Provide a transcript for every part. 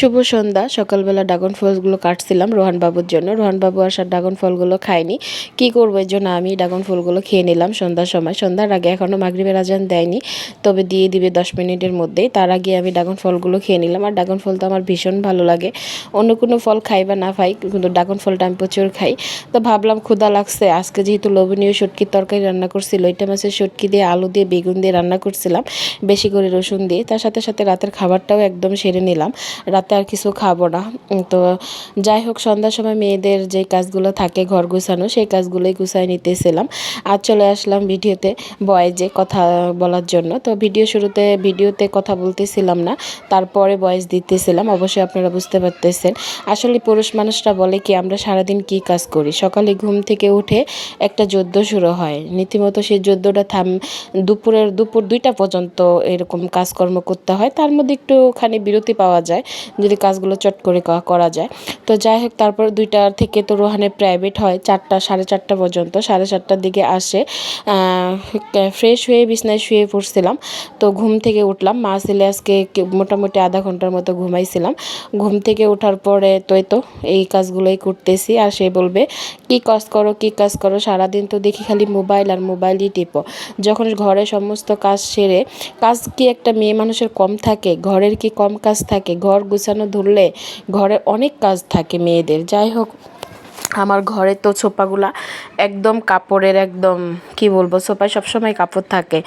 শুভ সন্ধ্যা। সকালবেলা ড্রাগন ফলগুলো কাটছিলাম রোহান বাবুর জন্য। রোহান বাবু আসার ড্রাগন ফলগুলো খায়নি। কি করব? এর জন্য আমি ড্রাগন ফলগুলো খেয়ে নিলাম সন্ধ্যার সময়। সন্ধ্যার আগে এখনও মাগরিবের আজান দেয়নি, তবে দিয়ে দিবে দশ মিনিটের মধ্যেই। তার আগে আমি ড্রাগন ফলগুলো খেয়ে নিলাম। আর ড্রাগন ফল তো আমার ভীষণ ভালো লাগে। অন্য কোনো ফল খাই বা না খাই, কিন্তু ড্রাগন ফলটা আমি প্রচুর খাই। তো ভাবলাম ক্ষুদা লাগছে। আজকে যেহেতু লোভনীয় শুটকির তরকারি রান্না করছিল ওইটা মাছের শুটকি দিয়ে আলু দিয়ে বেগুন দিয়ে রান্না করছিলাম, বেশি করে রসুন দিয়ে। তার সাথে সাথে রাতের খাবারটাও একদম সেরে নিলাম। রাতে আর কিছু খাব না। তো যাই হোক, সন্ধ্যার সময় মেয়েদের যে কাজগুলো থাকে ঘর গুছানো, সেই কাজগুলোই গুছাই নিতেছিলাম। আর চলে আসলাম ভিডিওতে বয়েজে কথা বলার জন্য। তো ভিডিও শুরুতে, ভিডিওতে কথা বলতেছিলাম না, তারপরে বয়েস দিতেছিলাম, অবশ্যই আপনারা বুঝতে পারতেছেন। আসলে পুরুষ মানুষরা বলে কি, আমরা সারাদিন কি কাজ করি? সকালে ঘুম থেকে উঠে একটা যুদ্ধ শুরু হয়। রীতিমতো সেই যুদ্ধটা থাম, দুপুরের, দুপুর দুইটা পর্যন্ত এরকম কাজকর্ম করতে হয়। তার মধ্যে একটুখানি বিরতি পাওয়া যায়। যদি কাজগুলো চট করে করা যায়। তো যাই হোক, তারপর দুইটা থেকে তো রোহানে প্রাইভেট হয়, চারটা, সাড়ে চারটা পর্যন্ত, সাড়ে চারটার দিকে আসে। ফ্রেশ হয়ে বিছনায় শুয়ে পড়ছিলাম। তো ঘুম থেকে উঠলাম। মা ছেলে আজকে মোটামুটি আধা ঘণ্টার মতো ঘুমাইছিলাম। ঘুম থেকে ওঠার পরে তো এই তো, এই কাজগুলোই করতেছি। আর সে বলবে, কি কাজ করো, কি কাজ করো? সারাদিন তো দেখি খালি মোবাইল আর মোবাইলই টিপো। যখন ঘরে সমস্ত কাজ সেরে, কাজ কি একটা মেয়ে মানুষের কম থাকে? ঘরের কি কম কাজ থাকে? ঘর গুছানো ধরলে ঘরে অনেক কাজ থাকে মেয়েদের। যাই হোক, আমার ঘরে তো ছোপাগুলা একদম কাপড়ের একদম কি বলব সোপায় সবসময় কাপড় থাকে।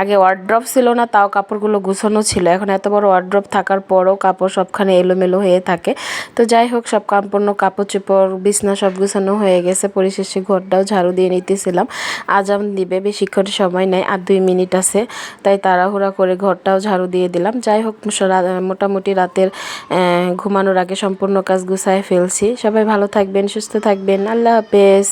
আগে ওয়ার্ড্রপ ছিল না, তাও কাপড়গুলো গুছানো ছিল। এখন এত বড় ওয়ার্ড্রপ থাকার পরও কাপড় সবখানে এলোমেলো হয়ে থাকে। তো যাই হোক, সব সম্পূর্ণ কাপড় চোপড়, বিছনা সব গুছানো হয়ে গেছে। পরিশেষে ঘরটাও ঝাড়ু দিয়ে নিতেছিলাম। আজাম দিবে, বেশিক্ষণ সময় নেয় আর দুই মিনিট আছে। তাই তাড়াহুড়া করে ঘরটাও ঝাড়ু দিয়ে দিলাম। যাই হোক মোটামুটি রাতের ঘুমানোর আগে সম্পূর্ণ কাজ গুছায় ফেলছি। সবাই ভালো থাকবেন, সুস্থ থাকবেন। আল্লাহ হাফেজ।